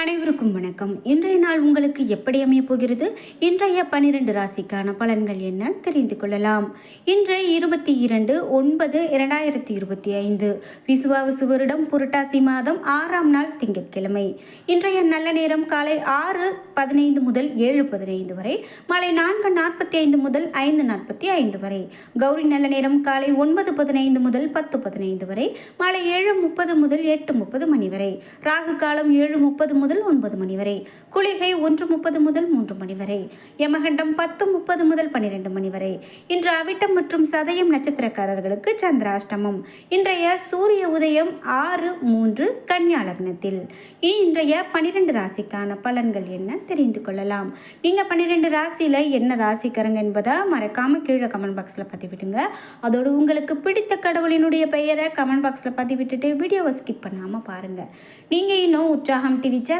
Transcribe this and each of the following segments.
அனைவருக்கும் வணக்கம். இன்றைய நாள் உங்களுக்கு எப்படி அமைய போகிறது? இன்றைய பனிரெண்டு ராசிக்கான பலன்கள் என்ன? தெரிந்து கொள்ளலாம். இன்று இருபத்தி இரண்டு ஒன்பது இரண்டாயிரத்தி இருபத்தி ஐந்து. விசுவாவசு வருடம் புரட்டாசி மாதம் ஆறாம் நாள் திங்கட்கிழமை. இன்றைய நல்ல நேரம் காலை ஆறு பதினைந்து முதல் ஏழு பதினைந்து வரை மாலை நான்கு நாற்பத்தி ஐந்து முதல் ஐந்து நாற்பத்தி ஐந்து வரை. கௌரி நல்ல நேரம் காலை ஒன்பது பதினைந்து முதல் பத்து பதினைந்து வரை மாலை ஏழு முப்பது முதல் எட்டு முப்பது மணி வரை. ராகு காலம் ஏழு முப்பது முதல் ஒன்பது மணி வரை. குளிகை ஒன்று முப்பது முதல் மூன்று மணி வரை. யமகண்டம் பத்து முப்பது முதல் பன்னிரெண்டு மணி வரை. இன்று அவிட்டம் மற்றும் சதயம் நட்சத்திரக்காரர்களுக்கு சந்திராஷ்டமம். இன்றைய சூரிய உதயம் ஆறு மூன்று கன்னியா லக்னத்தில். இனி இன்றைய பனிரெண்டு ராசிக்கான பலன்கள் என்ன தெரிந்து கொள்ளலாம். நீங்கள் பன்னிரெண்டு ராசியில் என்ன ராசிக்காரங்க என்பதை மறக்காமல் கீழே கமெண்ட் பாக்ஸில் பதிவிடுங்க. அதோடு உங்களுக்கு பிடித்த கடவுளினுடைய பெயரை கமெண்ட் பாக்ஸில் பதிவிட்டுட்டு வீடியோவை ஸ்கிப் பண்ணாமல் பாருங்கள் நீங்கள் இன்னும் உற்சாகம் டிவி சேனல்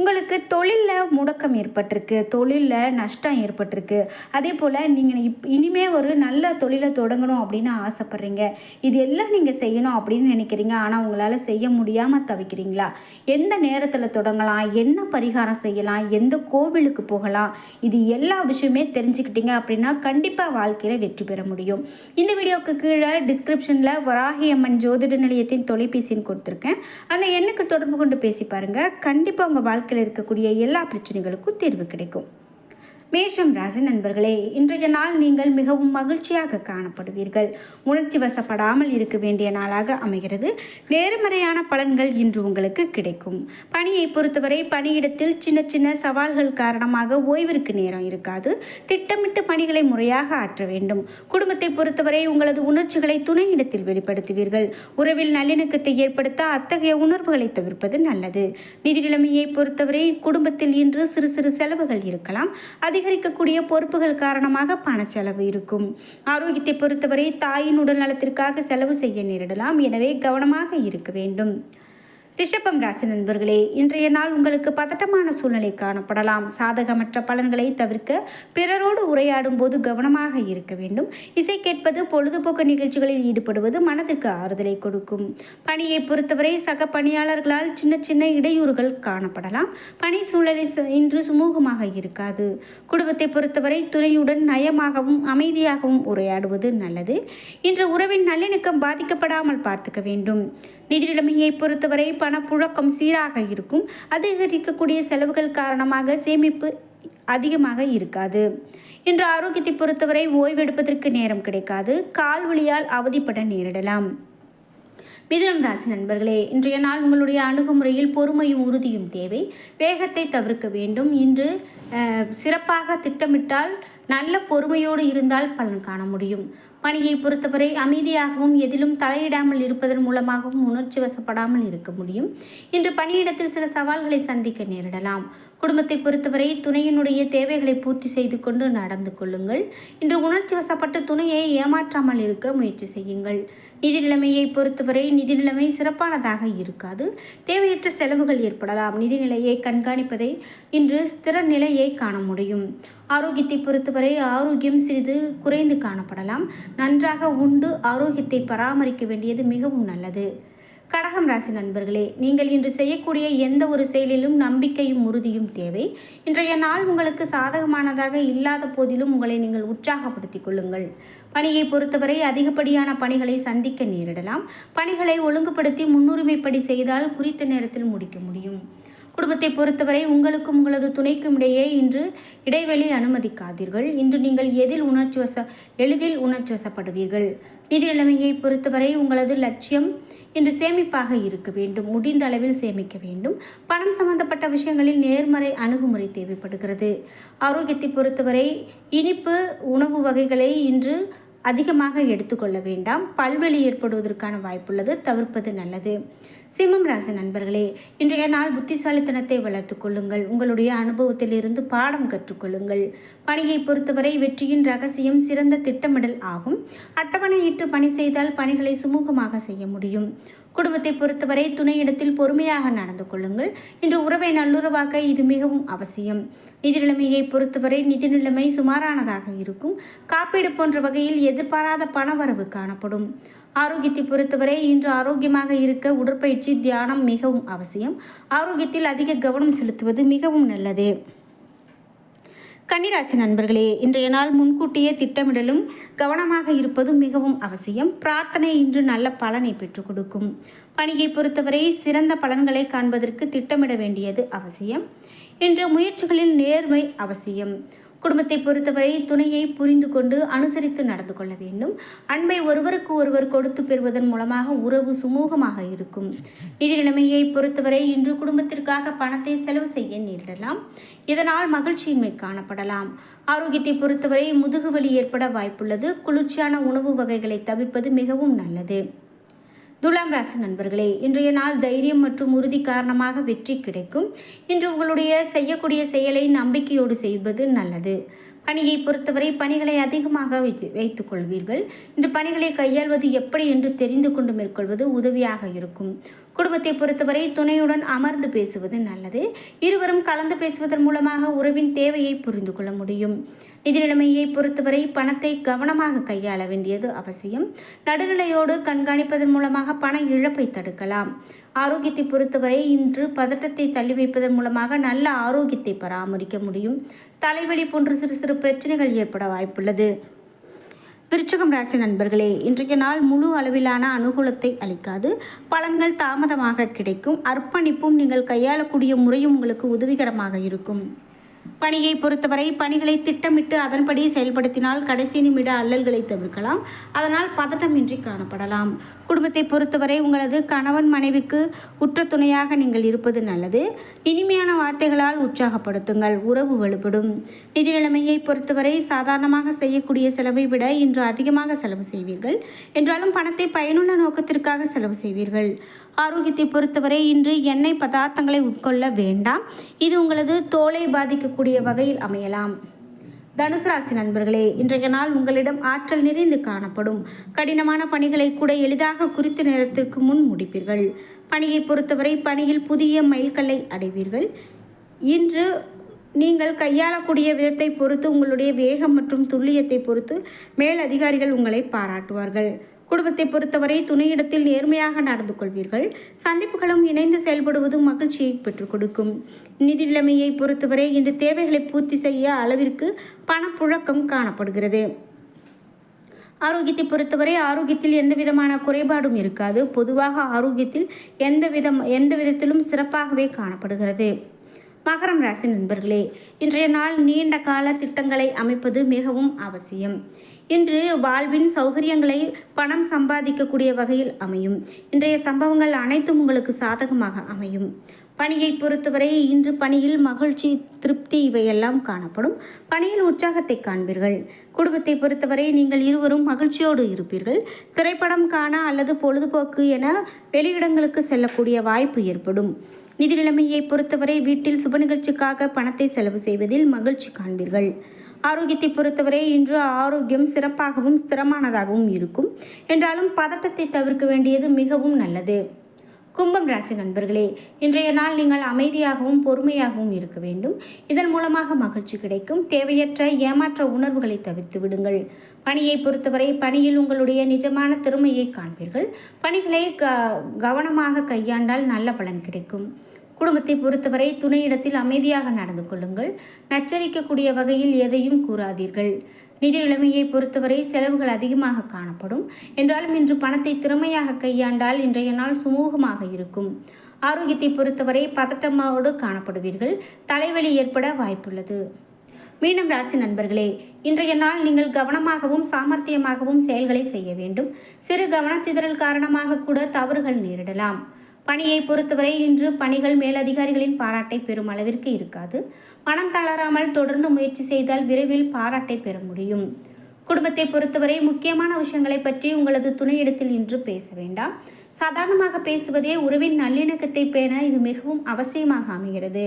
உங்களுக்கு தொழிலில் முடக்கம் ஏற்பட்டிருக்கு தொழிலில் நஷ்டம் ஏற்பட்டிருக்கு. அதே போல் நீங்கள் இப் இனிமே ஒரு நல்ல தொழிலை தொடங்கணும் அப்படின்னு ஆசைப்பட்றீங்க. இது எல்லாம் நீங்கள் செய்யணும் அப்படின்னு நினைக்கிறீங்க. ஆனால் உங்களால் செய்ய முடியாமல் தவிக்கிறீங்களா? எந்த நேரத்தில் தொடங்கலாம்? என்ன பரிகாரம் செய்யலாம்? எந்த கோவிலுக்கு போகலாம்? இது எல்லா விஷயமே தெரிஞ்சுக்கிட்டீங்க அப்படின்னா கண்டிப்பாக வாழ்க்கையில் வெற்றி பெற முடியும். இந்த வீடியோவுக்கு கீழே டிஸ்கிரிப்ஷனில் வராகி அம்மன் ஜோதிட நிலையத்தின் தொலைபேசின்னு கொடுத்துருக்கேன். அந்த எண்ணுக்கு தொடர்பு கொண்டு பேசி பாருங்கள் கண்டிப்பாக உங்கள் வாழ்க்கை வாழ்க்கையில் இருக்கக்கூடிய எல்லா பிரச்சனைகளுக்கும் தீர்வு கிடைக்கும். மேஷம் ராசி நண்பர்களே இன்றைய நாள் நீங்கள் மிகவும் மகிழ்ச்சியாக காணப்படுவீர்கள். உணர்ச்சி வசப்படாமல் இருக்க வேண்டிய நாளாக அமைகிறது. நேர்மறையான பலன்கள் இன்று உங்களுக்கு கிடைக்கும். பணியை பொறுத்தவரை பணியிடத்தில் சின்ன சின்ன சவால்கள் காரணமாக ஓய்விற்கு நேரம் இருக்காது. திட்டமிட்டு பணிகளை முறையாக ஆற்ற வேண்டும். குடும்பத்தை பொறுத்தவரை உங்களது உணர்ச்சிகளை துணையிடத்தில் வெளிப்படுத்துவீர்கள். உறவில் நல்லிணக்கத்தை ஏற்படுத்த அத்தகைய உணர்வுகளை தவிர்ப்பது நல்லது. நிதி நிலைமையை பொறுத்தவரை குடும்பத்தில் இன்று சிறு சிறு செலவுகள் இருக்கலாம். அதிகரிக்கக்கூடிய பொறுப்புகள் காரணமாக பண செலவு இருக்கும். ஆரோக்கியத்தை பொறுத்தவரை தாயின் உடல் நலத்திற்காக செலவு செய்ய நேரிடலாம். எனவே கவனமாக இருக்க வேண்டும். ரிஷபம் ராசி நண்பர்களே இன்றைய நாள் உங்களுக்கு பதட்டமான சூழ்நிலை காணப்படலாம். சாதகமற்ற பலன்களை தவிர்க்க பிறரோடு உரையாடும் போது கவனமாக இருக்க வேண்டும். இசை கேட்பது பொழுதுபோக்கு நிகழ்ச்சிகளில் ஈடுபடுவது மனதிற்கு ஆறுதலை கொடுக்கும். பணியை பொறுத்தவரை சக பணியாளர்களால் சின்ன சின்ன இடையூறுகள் காணப்படலாம். பணி சூழலை ச- இன்று சுமூகமாக இருக்காது. குடும்பத்தை பொறுத்தவரை துணையுடன் நயமாகவும் அமைதியாகவும் உரையாடுவது நல்லது. இன்று உறவின் நல்லிணக்கம் பாதிக்கப்படாமல் பார்த்துக்க வேண்டும். நிதி நிலைமையை பொறுத்தவரை பணப்புழக்கம் சீராக இருக்கும். அதிகரிக்கக்கூடிய செலவுகள் காரணமாக சேமிப்பு அதிகமாக இருக்காது. இன்று ஆரோக்கியத்தை பொறுத்தவரை ஓய்வெடுப்பதற்கு நேரம் கிடைக்காது. கால் வலியால் அவதிப்பட நேரிடலாம். மிதுனம் ராசி நண்பர்களே இன்றைய நாள் உங்களுடைய அணுகுமுறையில் பொறுமையும் உறுதியும் தேவை. வேகத்தை தவிர்க்க வேண்டும். இன்று சிறப்பாக திட்டமிட்டால் நல்ல பொறுமையோடு இருந்தால் பலன் காண முடியும். பணியை பொறுத்தவரை அமைதியாகவும் எதிலும் தலையிடாமல் இருப்பதன் மூலமாகவும் உணர்ச்சி வசப்படாமல் இருக்க முடியும். இன்று பணியிடத்தில் சில சவால்களை சந்திக்க நேரிடலாம். குடும்பத்தை பொறுத்தவரை துணையினுடைய தேவைகளை பூர்த்தி செய்து கொண்டு நடந்து கொள்ளுங்கள். இன்று உணர்ச்சி வசப்பட்டு துணையை ஏமாற்றாமல் இருக்க முயற்சி செய்யுங்கள். நிதி நிலைமையை பொறுத்தவரை நிதி நிலைமை சிறப்பானதாக இருக்காது. தேவையற்ற செலவுகள் ஏற்படலாம். நிதி நிலையை கண்காணிப்பதை இன்று ஸ்திர நிலையை காண முடியும். ஆரோக்கியத்தை பொறுத்தவரை ஆரோக்கியம் சிறிது குறைந்து காணப்படலாம். நன்றாக உண்டு ஆரோக்கியத்தை பராமரிக்க வேண்டியது மிகவும் நல்லது. கடகம் ராசி நண்பர்களே நீங்கள் இன்று செய்யக்கூடிய எந்த ஒரு செயலிலும் நம்பிக்கையும் உறுதியும் தேவை. இன்றைய நாள் உங்களுக்கு சாதகமானதாக இல்லாத போதிலும் உங்களை நீங்கள் உற்சாகப்படுத்திக் கொள்ளுங்கள். பணியை பொறுத்தவரை அதிகப்படியான பணிகளை சந்திக்க நேரிடலாம். பணிகளை ஒழுங்குபடுத்தி முன்னுரிமைப்படி செய்தால் குறித்த நேரத்தில் முடிக்க முடியும். குடும்பத்தை பொறுத்தவரை உங்களுக்கும் உங்களது துணைக்கும் இடையே இன்று இடைவெளி அனுமதிக்காதீர்கள். இன்று நீங்கள் எதில் உணர்ச்சி வச எளிதில் உணர்ச்சி வசப்படுவீர்கள் நிதி நிலைமையை பொறுத்தவரை உங்களது லட்சியம் இன்று சேமிப்பாக இருக்க வேண்டும். முடிந்த அளவில் சேமிக்க வேண்டும். பணம் சம்பந்தப்பட்ட விஷயங்களில் நேர்மறை அணுகுமுறை தேவைப்படுகிறது. ஆரோக்கியத்தை பொறுத்தவரை இனிப்பு உணவு வகைகளை இன்று அதிகமாக எடுத்துக்கொள்ள வேண்டாம். பல்வெளி ஏற்படுவதற்கான வாய்ப்புள்ளது. தவிர்ப்பது நல்லது. சிம்மம் ராசி நண்பர்களே இன்றைய நாள் புத்திசாலித்தனத்தை வளர்த்து கொள்ளுங்கள். உங்களுடைய அனுபவத்திலிருந்து பாடம் கற்றுக்கொள்ளுங்கள். பணியை பொறுத்தவரை வெற்றியின் ரகசியம் சிறந்த திட்டமிடல் ஆகும். அட்டவணையிட்டு பணி செய்தால் பணிகளை சுமூகமாக செய்ய முடியும். குடும்பத்தை பொறுத்தவரை துணையிடத்தில் பொறுமையாக நடந்து கொள்ளுங்கள். இன்று உறவை நல்லுறவாக்க இது மிகவும் அவசியம். நிதி நிலைமையை பொறுத்தவரை நிதி நிலைமை சுமாரானதாக இருக்கும். காப்பீடு போன்ற வகையில் எதிர்பாராத பணவரவு காணப்படும். ஆரோக்கியத்தை பொறுத்தவரை இன்று ஆரோக்கியமாக இருக்க உடற்பயிற்சி தியானம் மிகவும் அவசியம். ஆரோக்கியத்தில் அதிக கவனம் செலுத்துவது மிகவும் நல்லது. கன்னிராசி நண்பர்களே இன்றைய நாள் முன்கூட்டியே திட்டமிடலும் கவனமாக இருப்பதும் மிகவும் அவசியம். பிரார்த்தனை இன்று நல்ல பலனை பெற்றுக் கொடுக்கும். பணியை பொறுத்தவரை சிறந்த பலன்களை காண்பதற்கு திட்டமிட வேண்டியது அவசியம். இன்று முயற்சிகளில் நேர்மை அவசியம். குடும்பத்தை பொறுத்தவரை துணையை புரிந்து கொண்டு அனுசரித்து நடந்து கொள்ள வேண்டும். அன்பை ஒருவருக்கு ஒருவர் கொடுத்து பெறுவதன் மூலமாக உறவு சுமூகமாக இருக்கும். நிதி நிலைமையை பொறுத்தவரை இன்று குடும்பத்திற்காக பணத்தை செலவு செய்ய நேரிடலாம். இதனால் மகிழ்ச்சியின்மை காணப்படலாம். ஆரோக்கியத்தை பொறுத்தவரை முதுகுவலி ஏற்பட வாய்ப்புள்ளது. குளிர்ச்சியான உணவு வகைகளை தவிர்ப்பது மிகவும் நல்லது. துலாம் ராசி நண்பர்களே இன்றைய நாள் தைரியம் மற்றும் உறுதி காரணமாக வெற்றி கிடைக்கும். இன்று உங்களுடைய செய்யக்கூடிய செயலை நம்பிக்கையோடு செய்வது நல்லது. பணியை பொறுத்தவரை பணிகளை அதிகமாக வைத்து வைத்துக் கொள்வீர்கள். இன்று பணிகளை கையாள்வது எப்படி என்று தெரிந்து கொண்டு மேற்கொள்வது உதவியாக இருக்கும். குடும்பத்தை பொறுத்தவரை துணையுடன் அமர்ந்து பேசுவது நல்லது. இருவரும் கலந்து பேசுவதன் மூலமாக உறவின் தேவையை புரிந்து கொள்ள முடியும். நிதி நிலைமையை பொறுத்தவரை பணத்தை கவனமாக கையாள வேண்டியது அவசியம். நடுநிலையோடு கண்காணிப்பதன் மூலமாக பண இழப்பை தடுக்கலாம். ஆரோக்கியத்தை பொறுத்தவரை இன்று பதட்டத்தை தள்ளி வைப்பதன் மூலமாக நல்ல ஆரோக்கியத்தை பராமரிக்க முடியும். தலைவலி போன்ற சிறு சிறு பிரச்சனைகள் ஏற்பட வாய்ப்புள்ளது. விருச்சகம் ராசி நண்பர்களே இன்றைய நாள் முழு அளவிலான அனுகூலத்தை அளிக்காது. பலன்கள் தாமதமாக கிடைக்கும். அர்ப்பணிப்பும் நீங்கள் கையாளக்கூடிய முறையும் உங்களுக்கு உதவிகரமாக இருக்கும். பணியை பொறுத்தவரை பணிகளை திட்டமிட்டு அதன்படி செயல்படுத்தினால் கடைசி நிமிட அல்லல்களை தவிர்க்கலாம். அதனால் பதட்டமின்றி காணப்படலாம். குடும்பத்தை பொறுத்தவரை உங்களது கணவன் மனைவிக்கு உற்ற துணையாக நீங்கள் இருப்பது நல்லது. இனிமையான வார்த்தைகளால் உற்சாகப்படுத்துங்கள். உறவு வலுப்படும். நிதி நிலைமையை பொறுத்தவரை சாதாரணமாக செய்யக்கூடிய செலவை விட இன்று அதிகமாக செலவு செய்வீர்கள். என்றாலும் பணத்தை பயனுள்ள நோக்கத்திற்காக செலவு செய்வீர்கள். ஆரோக்கியத்தை பொறுத்தவரை இன்று எண்ணெய் பதார்த்தங்களை உட்கொள்ள வேண்டாம். இது உங்களது தோலை பாதிக்கக்கூடிய வகையில் அமையலாம். தனுசு ராசி நண்பர்களே இன்றைய நாள் உங்களிடம் ஆற்றல் நிறைந்து காணப்படும். கடினமான பணிகளை கூட எளிதாக குறித்த நேரத்திற்கு முன் முடிப்பீர்கள். பணியை பொறுத்தவரை பணியில் புதிய மைல்கல்லை அடைவீர்கள். இன்று நீங்கள் கையாளக்கூடிய விதத்தை பொறுத்து உங்களுடைய வேகம் மற்றும் துல்லியத்தை பொறுத்து மேல் அதிகாரிகள் உங்களை பாராட்டுவார்கள். குடும்பத்தை பொறுத்தவரை துணையிடத்தில் நேர்மையாக நடந்து கொள்வீர்கள். சந்திப்புகளும் இணைந்து செயல்படுவதும் மகிழ்ச்சியை பெற்றுக் கொடுக்கும். நிதி நிலைமையை பொறுத்தவரை இன்று தேவைகளை பூர்த்தி செய்ய அளவிற்கு பணப்புழக்கம் காணப்படுகிறது. ஆரோக்கியத்தை பொறுத்தவரை ஆரோக்கியத்தில் எந்த விதமான குறைபாடும் இருக்காது. பொதுவாக ஆரோக்கியத்தில் எந்த விதம் எந்த விதத்திலும் சிறப்பாகவே காணப்படுகிறது. மகரம் ராசி நண்பர்களே இன்றைய நாள் நீண்ட கால திட்டங்களை அமைப்பது மிகவும் அவசியம். இன்று வாழ்வின் சௌகரியங்களை பணம் சம்பாதிக்கக்கூடிய வகையில் அமையும். இன்றைய சம்பவங்கள் அனைத்தும் உங்களுக்கு சாதகமாக அமையும். பணியை பொறுத்தவரை இன்று பணியில் மகிழ்ச்சி திருப்தி இவையெல்லாம் காணப்படும். பணியில் உற்சாகத்தை காண்பீர்கள். குடும்பத்தை பொறுத்தவரை நீங்கள் இருவரும் மகிழ்ச்சியோடு இருப்பீர்கள். திரைப்படம் காண அல்லது பொழுதுபோக்கு என வெளியிடங்களுக்கு செல்லக்கூடிய வாய்ப்பு ஏற்படும். நிதி நிலைமையை பொறுத்தவரை வீட்டில் சுப நிகழ்ச்சிக்காக பணத்தை செலவு செய்வதில் மகிழ்ச்சி காண்பீர்கள். ஆரோக்கியத்தை பொறுத்தவரை இன்று ஆரோக்கியம் சிறப்பாகவும் ஸ்திரமானதாகவும் இருக்கும். என்றாலும் பதட்டத்தை தவிர்க்க வேண்டியது மிகவும் நல்லது. கும்பம் ராசி நண்பர்களே இன்றைய நாள் நீங்கள் அமைதியாகவும் பொறுமையாகவும் இருக்க வேண்டும். இதன் மூலமாக மகிழ்ச்சி கிடைக்கும். தேவையற்ற ஏமாற்ற உணர்வுகளை தவிர்த்து விடுங்கள். பணியை பொறுத்தவரை பணியில் உங்களுடைய நிஜமான திறமையை காண்பீர்கள். பணிகளை க கவனமாக கையாண்டால் நல்ல பலன் கிடைக்கும். குடும்பத்தை பொறுத்தவரை துணையிடத்தில் அமைதியாக நடந்து கொள்ளுங்கள். நச்சரிக்கக்கூடிய வகையில் எதையும் கூறாதீர்கள். நிதி நிலைமையை பொறுத்தவரை செலவுகள் அதிகமாக காணப்படும். என்றாலும் இன்று பணத்தை திறமையாக கையாண்டால் இன்றைய நாள் சுமூகமாக இருக்கும். ஆரோக்கியத்தை பொறுத்தவரை பதட்டமாவோடு காணப்படுவீர்கள். தலைவலி ஏற்பட வாய்ப்புள்ளது. மீண்டும் ராசி நண்பர்களே இன்றைய நாள் நீங்கள் கவனமாகவும் சாமர்த்தியமாகவும் செயல்களை செய்ய வேண்டும். சிறு கவனச்சிதறல் காரணமாக கூட தவறுகள் நேரிடலாம். பணியை பொறுத்தவரை இன்று பணிகள் மேலதிகாரிகளின் பாராட்டை பெறும் அளவிற்கு இருக்காது. மனம் தளராமல் தொடர்ந்து முயற்சி செய்தால் விரைவில் பாராட்டை பெற முடியும். குடும்பத்தை பொறுத்தவரை முக்கியமான விஷயங்களை பற்றி உங்களது துணையிடத்தில் இன்று பேச வேண்டாம். சாதாரணமாக பேசுவதே உறவின் நல்லிணக்கத்தை பேண இது மிகவும் அவசியமாக அமைகிறது.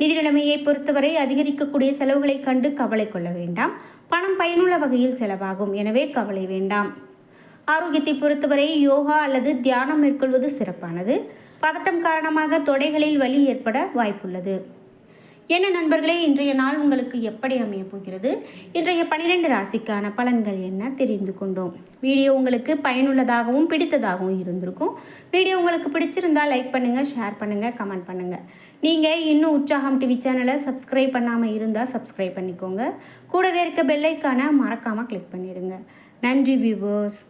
நிதி நிலைமையை பொறுத்தவரை அதிகரிக்கக்கூடிய செலவுகளை கண்டு கவலை கொள்ள வேண்டாம். பணம் பயனுள்ள வகையில் செலவாகும். எனவே கவலை வேண்டாம். ஆரோக்கியத்தை பொறுத்தவரை யோகா அல்லது தியானம் மேற்கொள்வது சிறப்பானது. பதட்டம் காரணமாக தொடைகளில் வலி ஏற்பட வாய்ப்புள்ளது. என்ன நண்பர்களே இன்றைய நாள் உங்களுக்கு எப்படி அமையப் போகிறது? இன்றைய பனிரெண்டு ராசிக்கான பலன்கள் என்ன தெரிந்து கொண்டோம். வீடியோ உங்களுக்கு பயனுள்ளதாகவும் பிடித்ததாகவும் இருந்திருக்கும். வீடியோ உங்களுக்கு பிடிச்சிருந்தால் லைக் பண்ணுங்கள் ஷேர் பண்ணுங்கள் கமெண்ட் பண்ணுங்கள் நீங்கள் இன்னும் உற்சாகம் டிவி சேனலை சப்ஸ்கிரைப் பண்ணாமல் இருந்தால் சப்ஸ்கிரைப் பண்ணிக்கோங்க. கூடவே இருக்க பெல்லைக்கான மறக்காமல் கிளிக் பண்ணிடுங்க நன்றி வியூவர்ஸ்